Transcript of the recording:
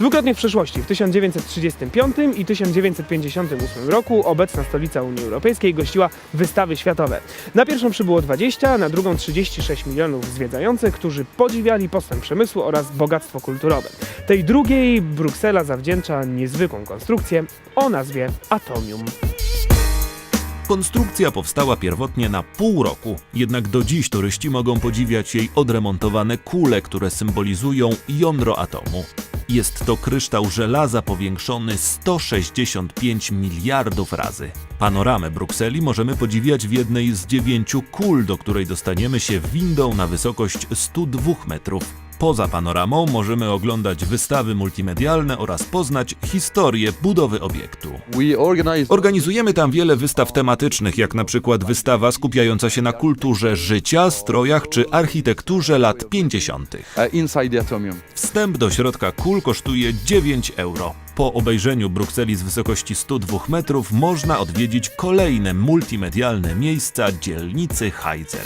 Dwukrotnie w przeszłości, w 1935 i 1958 roku, obecna stolica Unii Europejskiej gościła wystawy światowe. Na pierwszą przybyło 20, na drugą 36 milionów zwiedzających, którzy podziwiali postęp przemysłu oraz bogactwo kulturowe. Tej drugiej Bruksela zawdzięcza niezwykłą konstrukcję o nazwie Atomium. Konstrukcja powstała pierwotnie na pół roku, jednak do dziś turyści mogą podziwiać jej odremontowane kule, które symbolizują jądro atomu. Jest to kryształ żelaza powiększony 165 miliardów razy. Panoramę Brukseli możemy podziwiać w jednej z dziewięciu kul, do której dostaniemy się windą na wysokość 102 metrów. Poza panoramą możemy oglądać wystawy multimedialne oraz poznać historię budowy obiektu. Organizujemy tam wiele wystaw tematycznych, jak na przykład wystawa skupiająca się na kulturze życia, strojach czy architekturze lat 50. uh, inside the atomium. Wstęp do środka kul kosztuje 9 euro. Po obejrzeniu Brukseli z wysokości 102 metrów można odwiedzić kolejne multimedialne miejsca dzielnicy Heidzel.